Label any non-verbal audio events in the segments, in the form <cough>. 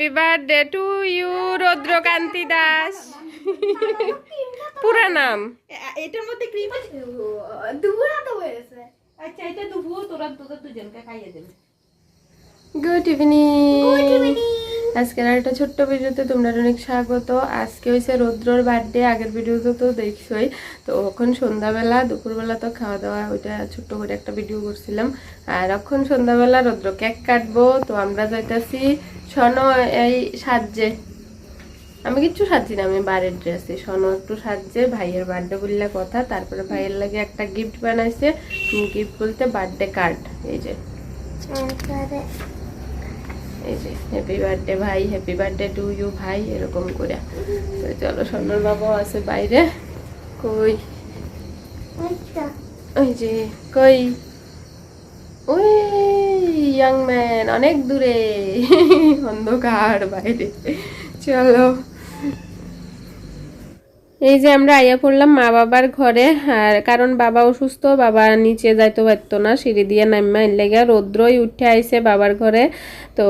Happy birthday to you Rudrakanti Das পুরা নাম? এটার মধ্যে ক্রিম আছে? দুপুরা তো হয়েছে। আচ্ছা এটা দুবু তোরা তোদের দুজনকে খাইয়ে দেবে। গুড ইভিনিং গুড ইভিনিং আজকের একটা ছোট্ট ভিডিওতে তোমরা অনেক স্বাগত। আজকে হয়েছে রৌদ্রর বার্থডে আগের ভিডিওতে তো দেখছোই। তো এখন সন্ধ্যাবেলা, দুপুরবেলা তো খাওয়া দাওয়া ওইটা ছোট্ট করে একটা ভিডিও করছিলাম। আর এখন সন্ধ্যাবেলা রৌদ্র কেক কাটবো, তো আমরা যাইতাছি সন এই সাজে। আমি কিচ্ছু সাজছি না, আমি বাড়ির ড্রেসে সন একটু সাজছে, ভাইয়ের বার্থডে বললে কথা, তারপরে ভাইয়ের লাগে একটা গিফট বানাইছে। গিফট বলতে বার্থডে কার্ড এই যে। এই যে হ্যাপি বার্থডে ভাই হ্যাপি বার্থডে টু ইউ ভাই, এরকম করে। তো চলো সন্দর বাবাও আছে বাইরে। কই? ওই যে, কই? ওই ইয়াং ম্যান অনেক দূরে। অন্ধকার বাইরে। চলো। এই যে আমরা আইয়া পড়লাম মা বাবার ঘরে, আর কারণ বাবা অসুস্থ, বাবা নিচে যাইতে পারতো না, সিঁড়ি দিয়ে নামা এর লেগে রৌদ্রই উঠে আইসে বাবার ঘরে। তো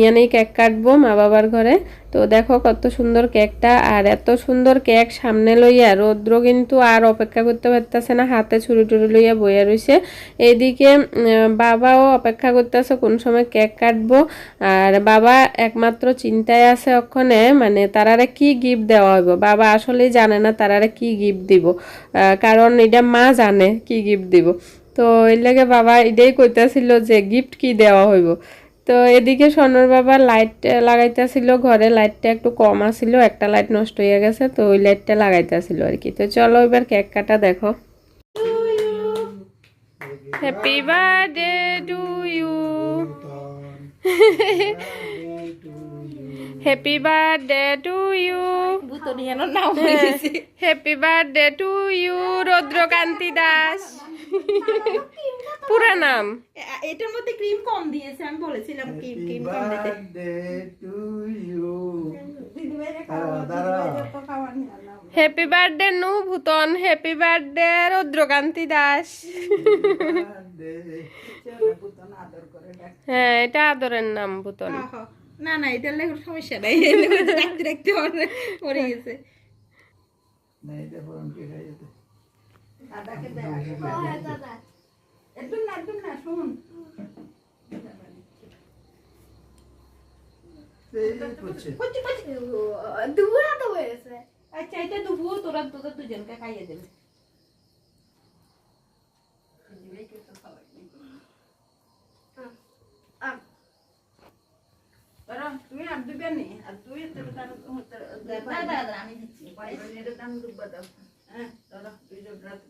ইয়ানেই কেক কাটবো মা বাবার ঘরে। তো দেখো কত সুন্দর কেকটা, আর এত সুন্দর কেক সামনে লইয়া রৌদ্র কিন্তু আর অপেক্ষা করতে পারতেছে না, হাতে ছুরি টুরি লইয়া বইয়া রইছে। এইদিকে বাবাও অপেক্ষা করতেছে কোন সময় কেক কাটবো, আর বাবা একমাত্র চিন্তায় আছে ওখানে মানে তারারে কি গিফট দেওয়া হইব? বাবা আসলেই জানে না তারারে কি গিফট দিব কারণ এটা মা জানে কি গিফট দিব। তো এর লাগে বাবা এটাই কইতাছিল যে গিফট কি দেওয়া হইব? তো এদিকে সোনার বাবা লাইট লাগাইতেছিল, ঘরে লাইটটা একটু কম আছিল একটা লাইট নষ্ট হয়ে গেছে, তো ওই লাইটটা লাগাইতেছিল আর কি। তো চলো এবার কেক কাটা দেখো। Happy birthday to you happy birthday to you হয়ে happy birthday to you Rudrakanti Das পুরা নাম। এটার মধ্যে ক্রিম কম দিয়েছে আমি বলেছিলাম ক্রিম ক্রিম কম দিতে। হ্যাপি বার্থডে নু ভূতন হ্যাপি বার্থডে রুদ্রকান্তি দাস। হ্যাঁ এটা আদরের নাম ভূতন না না এটার লেগে সমস্যা নাই। রাখতে রাখতে মরে গেছে। দাদাকে দেয় আগে। একদম না একদম না শুন। কচ্ছি, কচ্ছি। দুপুরা তো হয়েছে আচ্ছা এটা তোরা তোদের দুজনকে খাইয়ে দেবে। তুমি আর দিবে নি আর তুই আমি দিচ্ছি দাম ডুববা দাও হ্যাঁ দাদা দুইজন রাত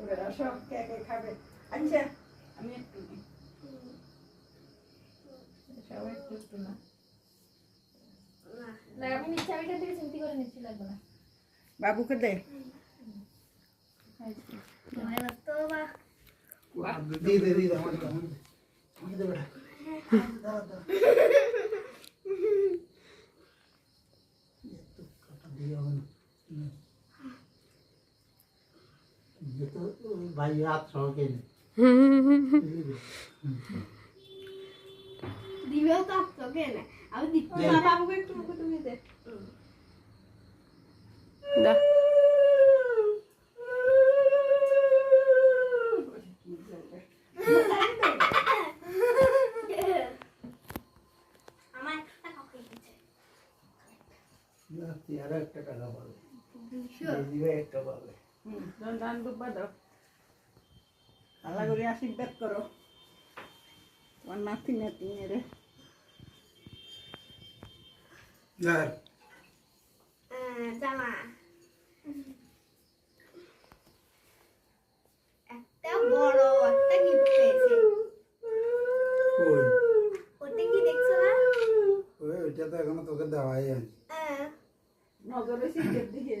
ওরা সব কে কে খাবে আচ্ছা আমি একটু সবাই একটু একটু না না আমি নিচে আমি থেকে চিন্তা করে নিচ্ছি লাগবে না বাবুকে দে এবার তো বা দিয়ে দে দিয়ে আমার দাও, আমার দে। আমাকে দে বেটা। দাও, ভাই রাত সহকে দিবেও তো তোকে না আমি দিতে পারব একটু মুখে তুমি দে। দা। pada alagori asin pet koro wan mati mati nere dar sama Jatuh kan tuh kedawaian. Eh, mau kerusi kerdi ya.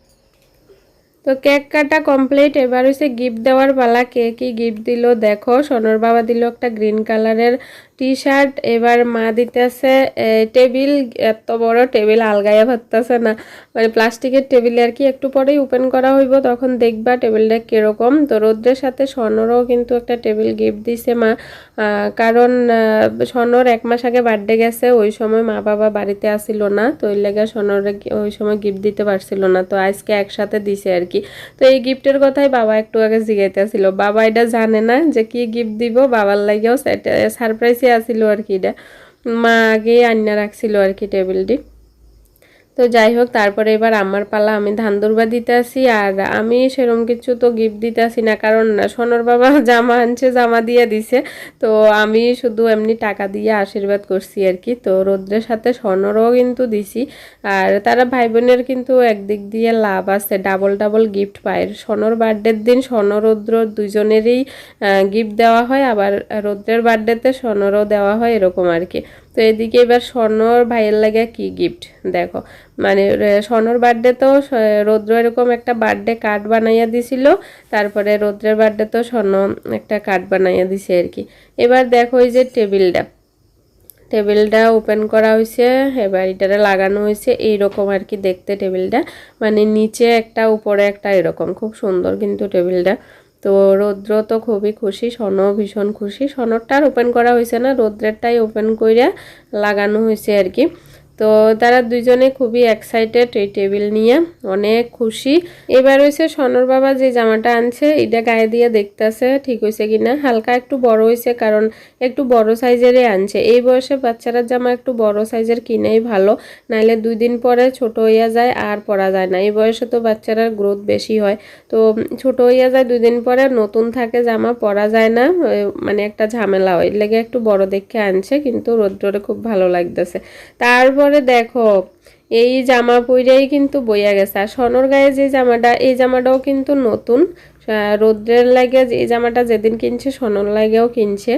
তো কেক কাটা কমপ্লিট এবার হচ্ছে গিফট দেওয়ার পালা। কে কি গিফট দিল দেখো। সোনর বাবা দিল একটা গ্রিন কালারের টি শার্ট এবার মা দিতেছে টেবিল এত বড় টেবিল আলগাইয়া ভাবতেছে না। মানে প্লাস্টিকের টেবিল আর কি একটু পরেই ওপেন করা হইব, তখন দেখবা টেবিলটা কীরকম। তো রৌদ্রের সাথে স্বর্ণরও কিন্তু একটা টেবিল গিফট দিছে মা। কারণ স্বর্ণর এক মাস আগে বার্থডে গেছে, ওই সময় মা বাবা বাড়িতে আসিল না। তো ওই লেগে গি- ওই সময় গিফট দিতে পারছিল না। তো আজকে একসাথে দিছে আর কি? তো এই গিফটের কথাই বাবা একটু আগে জিগাইতেছিল বাবা এটা জানে না যে কি গিফট দিব, বাবার লাগেও সারপ্রাইজে আসিল আর কি এটা। মা আগে আন্না রাখছিল আর কি টেবিলটি। তো যাই হোক, তারপরে এবার আমার পালা আমি ধান দুর্বা দিতে আসি, আর আমি সেরকম কিছু তো গিফট দিতে আসি না, কারণ সোনর বাবা <laughs> জামা আনছে, জামা দিয়ে দিছে। তো আমি শুধু এমনি টাকা দিয়ে আশীর্বাদ করছি আর কি। তো রৌদ্রের সাথে স্বর্ণরও কিন্তু দিছি, আর তারা ভাই বোনের কিন্তু একদিক দিয়ে লাভ আছে ডাবল ডাবল গিফট পায়। স্বর্ণর বার্থডের দিন রৌদ্র দুজনেরই গিফট দেওয়া হয়, আবার রৌদ্রের বার্থডেতে স্বর্ণরও দেওয়া হয়, এরকম আর কি। তো এদিকে এবার স্বর্ণর ভাইয়ের লাগে কি গিফট দেখো মানে স্বর্ণর বার্থডে তো রৌদ্র এরকম একটা বার্থডে কার্ড বানাইয়া দিছিল, তারপরে রৌদ্রের বার্থডে তো স্বর্ণ একটা কার্ড বানাইয়া দিছে আর কি। এবার দেখো এই যে টেবিলটা টেবিলটা ওপেন করা হয়েছে এবার এটারে লাগানো হয়েছে এইরকম আর কি দেখতে টেবিলটা মানে নিচে একটা, উপরে একটা এরকম। খুব সুন্দর কিন্তু টেবিলটা তো রৌদ্র তো খুবই খুশি সনও ভীষণ খুশি। সনরটা আর ওপেন করা হয়েছে না, রৌদ্রেরটাই ওপেন করে লাগানো হয়েছে আর কি। তো তারা দুইজনে খুবই এক্সাইটেড এই টেবিল নিয়ে, অনেক খুশি। এবার হয়েছে সনর বাবা যে জামাটা আনছে এটা গায়ে দিয়ে দেখতেছে ঠিক হয়েছে কিনা। হালকা একটু বড় হয়েছে কারণ একটু বড় সাইজেরই আনছে। এই বয়সে বাচ্চারা জামা একটু বড় সাইজের কিনেই ভালো, নাইলে দুই দিন পরে ছোট হইয়া যায় আর পরা যায় না। এই বয়সে তো বাচ্চারা গ্রোথ বেশি হয়। তো ছোট হইয়া যায়, দুই দিন পরে নতুন থাকে জামা, পরা যায় না। মানে একটা ঝামেলা হয়। লেগে একটু বড় দেখে আনছে, কিন্তু রোদ্রে খুব ভালো লাগতেছে। তারপরে দেখো, এই জামা পইরাই কিন্তু বইয়া গেছে। আর সনর গায়ে যে জামাটা, এই জামাটাও কিন্তু নতুন। রৌদ্রের লাগে এই জামাটা যেদিন কিনছে, সনর লাগেও কিনছে।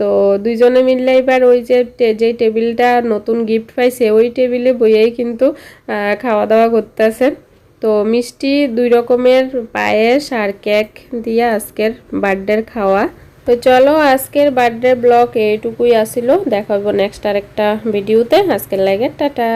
তো দুইজনে মিললে এবার ওই যে যেই টেবিলটা নতুন গিফট পাইছে, ওই টেবিলে বইয়াই কিন্তু খাওয়া দাওয়া করতেছে। তো মিষ্টি দুই রকমের, পায়েস আর কেক দিয়ে আজকের বার্থডের খাওয়া। তো চলো আজকের বার্থডে ব্লগ এইটুকুই আসিল। দেখাবো নেক্সট আরেকটা ভিডিওতে। আজকের লাগে টাটা।